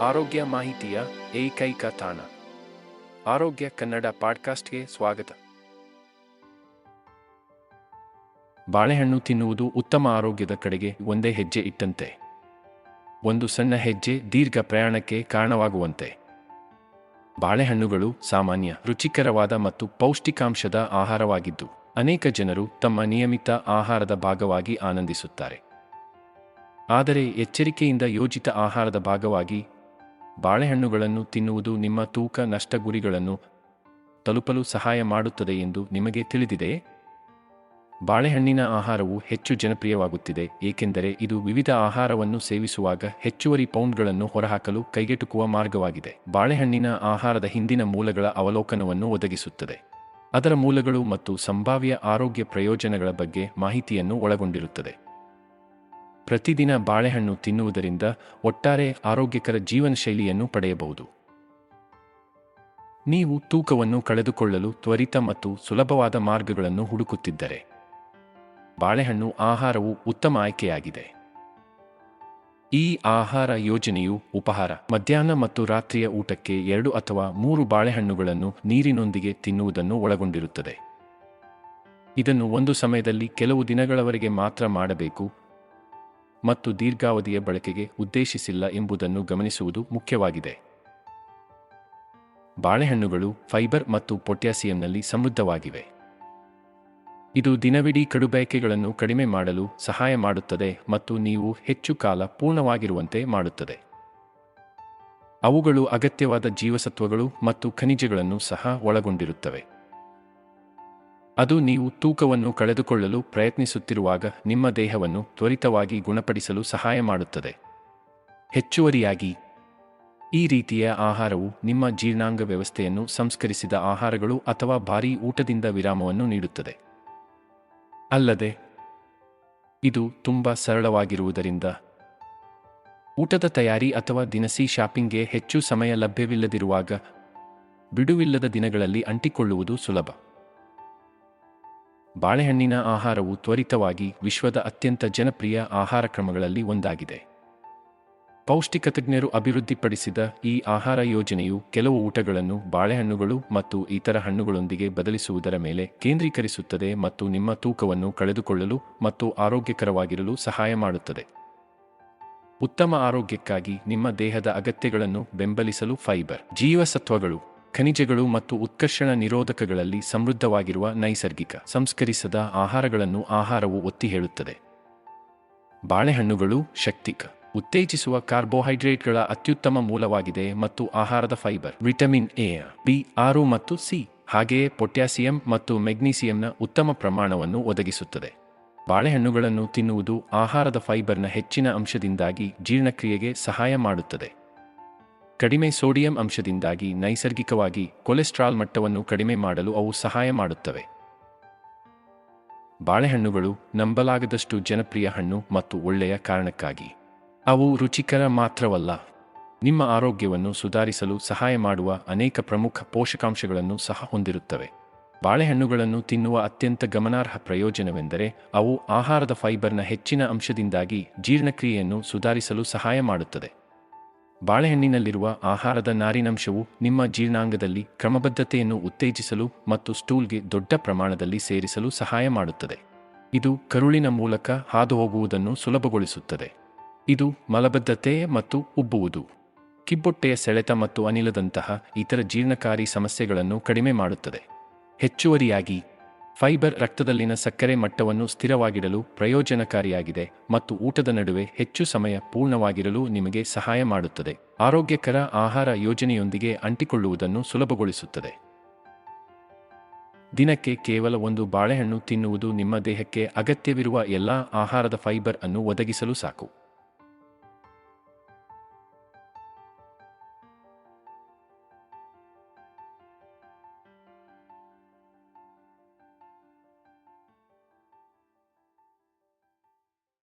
ಆರೋಗ್ಯ ಮಾಹಿತಿಯ ಏಕೈಕ ತಾಣ. ಆರೋಗ್ಯ ಕನ್ನಡ ಪಾಡ್ಕಾಸ್ಟ್ಗೆ ಸ್ವಾಗತ. ಬಾಳೆಹಣ್ಣು ತಿನ್ನುವುದು ಉತ್ತಮ ಆರೋಗ್ಯದ ಕಡೆಗೆ ಒಂದೇ ಹೆಜ್ಜೆ ಇಟ್ಟಂತೆ. ಒಂದು ಸಣ್ಣ ಹೆಜ್ಜೆ ದೀರ್ಘ ಪ್ರಯಾಣಕ್ಕೆ ಕಾರಣವಾಗುವಂತೆ. ಬಾಳೆಹಣ್ಣುಗಳು ಸಾಮಾನ್ಯ, ರುಚಿಕರವಾದ ಮತ್ತು ಪೌಷ್ಟಿಕಾಂಶದ ಆಹಾರವಾಗಿದ್ದು, ಅನೇಕ ಜನರು ತಮ್ಮ ನಿಯಮಿತ ಆಹಾರದ ಭಾಗವಾಗಿ ಆನಂದಿಸುತ್ತಾರೆ. ಆದರೆ ಎಚ್ಚರಿಕೆಯಿಂದ ಯೋಜಿತ ಆಹಾರದ ಭಾಗವಾಗಿ ಬಾಳೆಹಣ್ಣುಗಳನ್ನು ತಿನ್ನುವುದು ನಿಮ್ಮ ತೂಕ ನಷ್ಟ ಗುರಿಗಳನ್ನು ತಲುಪಲು ಸಹಾಯ ಮಾಡುತ್ತದೆ ಎಂದು ನಿಮಗೆ ತಿಳಿದಿದೆ? ಬಾಳೆಹಣ್ಣಿನ ಆಹಾರವು ಹೆಚ್ಚು ಜನಪ್ರಿಯವಾಗುತ್ತಿದೆ, ಏಕೆಂದರೆ ಇದು ವಿವಿಧ ಆಹಾರವನ್ನು ಸೇವಿಸುವಾಗ ಹೆಚ್ಚುವರಿ ಪೌಂಡ್ಗಳನ್ನು ಹೊರಹಾಕಲು ಕೈಗೆಟುಕುವ ಮಾರ್ಗವಾಗಿದೆ. ಬಾಳೆಹಣ್ಣಿನ ಆಹಾರದ ಹಿಂದಿನ ಮೂಲಗಳ ಅವಲೋಕನವನ್ನು ಒದಗಿಸುತ್ತದೆ. ಅದರ ಮೂಲಗಳು ಮತ್ತು ಸಂಭಾವ್ಯ ಆರೋಗ್ಯ ಪ್ರಯೋಜನಗಳ ಬಗ್ಗೆ ಮಾಹಿತಿಯನ್ನು ಒಳಗೊಂಡಿರುತ್ತದೆ. ಪ್ರತಿದಿನ ಬಾಳೆಹಣ್ಣು ತಿನ್ನುವುದರಿಂದ ಒಟ್ಟಾರೆ ಆರೋಗ್ಯಕರ ಜೀವನ ಶೈಲಿಯನ್ನು ಪಡೆಯಬಹುದು. ನೀವು ತೂಕವನ್ನು ಕಳೆದುಕೊಳ್ಳಲು ತ್ವರಿತ ಮತ್ತು ಸುಲಭವಾದ ಮಾರ್ಗಗಳನ್ನು ಹುಡುಕುತ್ತಿದ್ದರೆ ಬಾಳೆಹಣ್ಣು ಆಹಾರವು ಉತ್ತಮ ಆಯ್ಕೆಯಾಗಿದೆ. ಈ ಆಹಾರ ಯೋಜನೆಯು ಉಪಹಾರ, ಮಧ್ಯಾಹ್ನ ಮತ್ತು ರಾತ್ರಿಯ ಊಟಕ್ಕೆ ಎರಡು ಅಥವಾ ಮೂರು ಬಾಳೆಹಣ್ಣುಗಳನ್ನು ನೀರಿನೊಂದಿಗೆ ತಿನ್ನುವುದನ್ನು ಒಳಗೊಂಡಿರುತ್ತದೆ. ಇದನ್ನು ಒಂದು ಸಮಯದಲ್ಲಿ ಕೆಲವು ದಿನಗಳವರೆಗೆ ಮಾತ್ರ ಮಾಡಬೇಕು ಮತ್ತು ದೀರ್ಘಾವಧಿಯ ಬಳಕೆಗೆ ಉದ್ದೇಶಿಸಿಲ್ಲ ಎಂಬುದನ್ನು ಗಮನಿಸುವುದು ಮುಖ್ಯವಾಗಿದೆ. ಬಾಳೆಹಣ್ಣುಗಳು ಫೈಬರ್ ಮತ್ತು ಪೊಟ್ಯಾಸಿಯಂನಲ್ಲಿ ಸಮೃದ್ಧವಾಗಿವೆ. ಇದು ದಿನವಿಡೀ ಕಡುಬಯಕೆಗಳನ್ನು ಕಡಿಮೆ ಮಾಡಲು ಸಹಾಯ ಮಾಡುತ್ತದೆ ಮತ್ತು ನೀವು ಹೆಚ್ಚು ಕಾಲ ಪೂರ್ಣವಾಗಿರುವಂತೆ ಮಾಡುತ್ತದೆ. ಅವುಗಳು ಅಗತ್ಯವಾದ ಜೀವಸತ್ವಗಳು ಮತ್ತು ಖನಿಜಗಳನ್ನು ಸಹ ಒಳಗೊಂಡಿರುತ್ತವೆ. ಅದು ನೀವು ತೂಕವನ್ನು ಕಳೆದುಕೊಳ್ಳಲು ಪ್ರಯತ್ನಿಸುತ್ತಿರುವಾಗ ನಿಮ್ಮ ದೇಹವನ್ನು ತ್ವರಿತವಾಗಿ ಗುಣಪಡಿಸಲು ಸಹಾಯ ಮಾಡುತ್ತದೆ. ಹೆಚ್ಚುವರಿಯಾಗಿ, ಈ ರೀತಿಯ ಆಹಾರವು ನಿಮ್ಮ ಜೀರ್ಣಾಂಗ ವ್ಯವಸ್ಥೆಯನ್ನು ಸಂಸ್ಕರಿಸಿದ ಆಹಾರಗಳು ಅಥವಾ ಭಾರೀ ಊಟದಿಂದ ವಿರಾಮವನ್ನು ನೀಡುತ್ತದೆ. ಅಲ್ಲದೆ, ಇದು ತುಂಬ ಸರಳವಾಗಿರುವುದರಿಂದ, ಊಟದ ತಯಾರಿ ಅಥವಾ ದಿನಸಿ ಶಾಪಿಂಗ್ಗೆ ಹೆಚ್ಚು ಸಮಯ ಲಭ್ಯವಿಲ್ಲದಿರುವಾಗ, ಬಿಡುವಿಲ್ಲದ ದಿನಗಳಲ್ಲಿ ಅಂಟಿಕೊಳ್ಳುವುದು ಸುಲಭ. ಬಾಳೆಹಣ್ಣಿನ ಆಹಾರವು ತ್ವರಿತವಾಗಿ ವಿಶ್ವದ ಅತ್ಯಂತ ಜನಪ್ರಿಯ ಆಹಾರ ಕ್ರಮಗಳಲ್ಲಿ ಒಂದಾಗಿದೆ. ಪೌಷ್ಟಿಕ ತಜ್ಞರು ಅಭಿವೃದ್ಧಿಪಡಿಸಿದ ಈ ಆಹಾರ ಯೋಜನೆಯು ಕೆಲವು ಊಟಗಳನ್ನು ಬಾಳೆಹಣ್ಣುಗಳು ಮತ್ತು ಇತರ ಹಣ್ಣುಗಳೊಂದಿಗೆ ಬದಲಿಸುವುದರ ಮೇಲೆ ಕೇಂದ್ರೀಕರಿಸುತ್ತದೆ ಮತ್ತು ನಿಮ್ಮ ತೂಕವನ್ನು ಕಳೆದುಕೊಳ್ಳಲು ಮತ್ತು ಆರೋಗ್ಯಕರವಾಗಿರಲು ಸಹಾಯ ಮಾಡುತ್ತದೆ. ಉತ್ತಮ ಆರೋಗ್ಯಕ್ಕಾಗಿ ನಿಮ್ಮ ದೇಹದ ಅಗತ್ಯಗಳನ್ನು ಬೆಂಬಲಿಸಲು ಫೈಬರ್, ಜೀವಸತ್ವಗಳು ಖನಿಜಗಳು ಮತ್ತು ಉತ್ಕರ್ಷಣ ನಿರೋಧಕಗಳಲ್ಲಿ ಸಮೃದ್ಧವಾಗಿರುವ ನೈಸರ್ಗಿಕ, ಸಂಸ್ಕರಿಸದ ಆಹಾರಗಳನ್ನು ಆಹಾರವು ಒತ್ತಿ ಹೇಳುತ್ತದೆ. ಬಾಳೆಹಣ್ಣುಗಳು ಶಕ್ತಿಕ, ಉತ್ತೇಜಿಸುವ ಕಾರ್ಬೋಹೈಡ್ರೇಟ್ಗಳ ಅತ್ಯುತ್ತಮ ಮೂಲವಾಗಿದೆ ಮತ್ತು ಆಹಾರದ ಫೈಬರ್, ವಿಟಮಿನ್ ಎ, ಬಿ, ಆರು ಮತ್ತು ಸಿ, ಹಾಗೆಯೇ ಪೊಟ್ಯಾಸಿಯಂ ಮತ್ತು ಮೆಗ್ನೀಸಿಯಂನ ಉತ್ತಮ ಪ್ರಮಾಣವನ್ನು ಒದಗಿಸುತ್ತದೆ. ಬಾಳೆಹಣ್ಣುಗಳನ್ನು ತಿನ್ನುವುದು ಆಹಾರದ ಫೈಬರ್ನ ಹೆಚ್ಚಿನ ಅಂಶದಿಂದಾಗಿ ಜೀರ್ಣಕ್ರಿಯೆಗೆ ಸಹಾಯ ಮಾಡುತ್ತದೆ. ಕಡಿಮೆ ಸೋಡಿಯಂ ಅಂಶದಿಂದಾಗಿ ನೈಸರ್ಗಿಕವಾಗಿ ಕೊಲೆಸ್ಟ್ರಾಲ್ ಮಟ್ಟವನ್ನು ಕಡಿಮೆ ಮಾಡಲು ಅವು ಸಹಾಯ ಮಾಡುತ್ತವೆ. ಬಾಳೆಹಣ್ಣುಗಳು ನಂಬಲಾಗದಷ್ಟು ಜನಪ್ರಿಯ ಹಣ್ಣು ಮತ್ತು ಒಳ್ಳೆಯ ಕಾರಣಕ್ಕಾಗಿ. ಅವು ರುಚಿಕರ ಮಾತ್ರವಲ್ಲ. ನಿಮ್ಮ ಆರೋಗ್ಯವನ್ನು ಸುಧಾರಿಸಲು ಸಹಾಯ ಮಾಡುವ ಅನೇಕ ಪ್ರಮುಖ ಪೋಷಕಾಂಶಗಳನ್ನು ಸಹ ಹೊಂದಿರುತ್ತವೆ. ಬಾಳೆಹಣ್ಣುಗಳನ್ನು ತಿನ್ನುವ ಅತ್ಯಂತ ಗಮನಾರ್ಹ ಪ್ರಯೋಜನವೆಂದರೆ ಅವು ಆಹಾರದ ಫೈಬರ್ನ ಹೆಚ್ಚಿನ ಅಂಶದಿಂದಾಗಿ ಜೀರ್ಣಕ್ರಿಯೆಯನ್ನು ಸುಧಾರಿಸಲು ಸಹಾಯ ಮಾಡುತ್ತದೆ. ಬಾಳೆಹಣ್ಣಿನಲ್ಲಿರುವ ಆಹಾರದ ನಾರಿನಂಶವು ನಿಮ್ಮ ಜೀರ್ಣಾಂಗದಲ್ಲಿ ಕ್ರಮಬದ್ಧತೆಯನ್ನು ಉತ್ತೇಜಿಸಲು ಮತ್ತು ಸ್ಟೂಲ್ಗೆ ದೊಡ್ಡ ಪ್ರಮಾಣದಲ್ಲಿ ಸೇರಿಸಲು ಸಹಾಯ ಮಾಡುತ್ತದೆ. ಇದು ಕರುಳಿನ ಮೂಲಕ ಹಾದುಹೋಗುವುದನ್ನು ಸುಲಭಗೊಳಿಸುತ್ತದೆ. ಇದು ಮಲಬದ್ಧತೆ ಮತ್ತು ಉಬ್ಬುವುದು. ಕಿಬ್ಬೊಟ್ಟೆಯ ಸೆಳೆತ ಮತ್ತು ಅನಿಲದಂತಹ ಇತರ ಜೀರ್ಣಕಾರಿ ಸಮಸ್ಯೆಗಳನ್ನು ಕಡಿಮೆ ಮಾಡುತ್ತದೆ. ಹೆಚ್ಚುವರಿಯಾಗಿ ಫೈಬರ್ ರಕ್ತದಲ್ಲಿನ ಸಕ್ಕರೆ ಮಟ್ಟವನ್ನು ಸ್ಥಿರವಾಗಿಡಲು ಪ್ರಯೋಜನಕಾರಿಯಾಗಿದೆ ಮತ್ತು ಊಟದ ನಡುವೆ ಹೆಚ್ಚು ಸಮಯ ಪೂರ್ಣವಾಗಿರಲು ನಿಮಗೆ ಸಹಾಯ ಮಾಡುತ್ತದೆ. ಆರೋಗ್ಯಕರ ಆಹಾರ ಯೋಜನೆಯೊಂದಿಗೆ ಅಂಟಿಕೊಳ್ಳುವುದನ್ನು ಸುಲಭಗೊಳಿಸುತ್ತದೆ. ದಿನಕ್ಕೆ ಕೇವಲ ಒಂದು ಬಾಳೆಹಣ್ಣು ತಿನ್ನುವುದು ನಿಮ್ಮ ದೇಹಕ್ಕೆ ಅಗತ್ಯವಿರುವ ಎಲ್ಲಾ ಆಹಾರದ ಫೈಬರ್ ಅನ್ನು ಒದಗಿಸಲು ಸಾಕು.